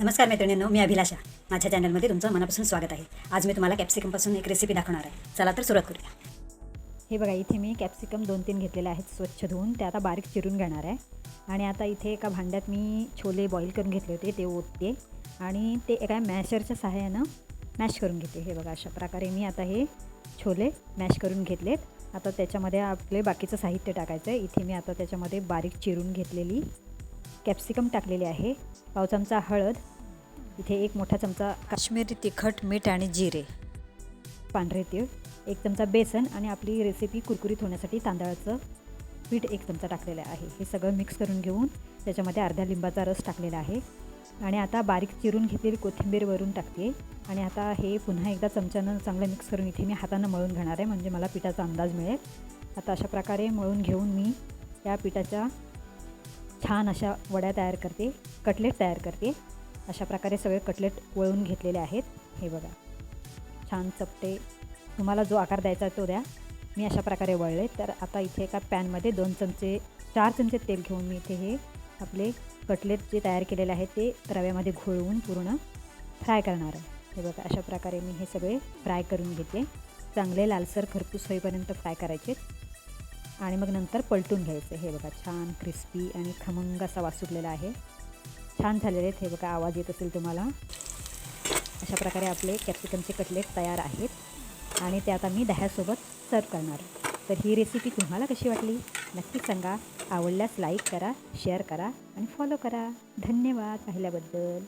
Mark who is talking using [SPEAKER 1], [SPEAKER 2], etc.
[SPEAKER 1] नमस्कार मैत्रिणींनो मी अभिलाषा. माझ्या चॅनलमध्ये तुमचं मनापासून स्वागत आहे. आज मी तुम्हाला कॅप्सिकमपासून एक रेसिपी दाखवणार आहे. चला तर सुरुवात करूया.
[SPEAKER 2] हे बघा इथे मी कॅप्सिकम दोन तीन घेतलेले आहेत स्वच्छ धुवून. ते आता बारीक चिरून घेणार आहे. आणि आता इथे एका भांड्यात मी छोले बॉईल करून घेतले होते ते ओतते. आणि ते एका मॅशरच्या सहाय्यानं मॅश करून घेते. हे बघा अशा प्रकारे मी आता हे छोले मॅश करून घेतलेत. आता त्याच्यामध्ये आपले बाकीचं साहित्य टाकायचं आहे इथे मी आता त्याच्यामध्ये बारीक चिरून घेतलेली कॅप्सिकम टाकलेली आहे. पाव चमचा हळद इथे एक मोठा चमचा
[SPEAKER 1] काश्मीरी तिखट मीठ आणि जिरे.
[SPEAKER 2] पांढरे तीळ एक चमचा बेसन आणि आपली रेसिपी कुरकुरीत होण्यासाठी तांदळाचं पीठ एक चमचा टाकलेलं आहे. हे सगळं मिक्स करून घेऊन त्याच्यामध्ये अर्ध्या लिंबाचा रस टाकलेला आहे. आणि आता बारीक चिरून घेतलेली कोथिंबीर वरून टाकते. आणि आता हे पुन्हा एकदा चमच्यानं चांगलं मिक्स करून इथे मी हातानं मळून घेणार आहे. म्हणजे मला पिठाचा अंदाज मिळेल. आता अशा प्रकारे मळून घेऊन मी या पिठाच्या छान अशा वड्या तयार करते कटलेट तयार करते. अशा प्रकारे सगळे कटलेट वळून घेतलेले आहेत. हे बघा. छान चपटे. तुम्हाला जो आकार द्यायचा आहे तो द्या. मी अशा प्रकारे वळले. तर आता इथे एका पॅनमध्ये दोन चमचे चार चमचे तेल घेऊन मी इथे हे आपले कटलेट जे तयार केलेले आहेत ते रव्यामध्ये घोळवून पूर्ण फ्राय करणार आहे. हे बघा अशा प्रकारे मी हे सगळे फ्राय करून घेते. चांगले लालसर खरपूस होईपर्यंत फ्राय करायचे. आणि मग नंतर पलटून घ्यायचं. हे बघा छान क्रिस्पी आणि खमंग असा वास सुटलेला आहे. छान झालेले आहेत. हे बघा आवाज येत असेल तुम्हाला. अशा प्रकारे आपले कॅप्सिकमचे कटलेट तयार आहेत. आणि ते आता मी दह्यासोबत सर्व करणार. तर ही रेसिपी तुम्हाला कशी वाटली? नक्की सांगा. आवडल्यास लाईक करा शेअर करा आणि फॉलो करा. धन्यवाद. पाहिल्याबद्दल.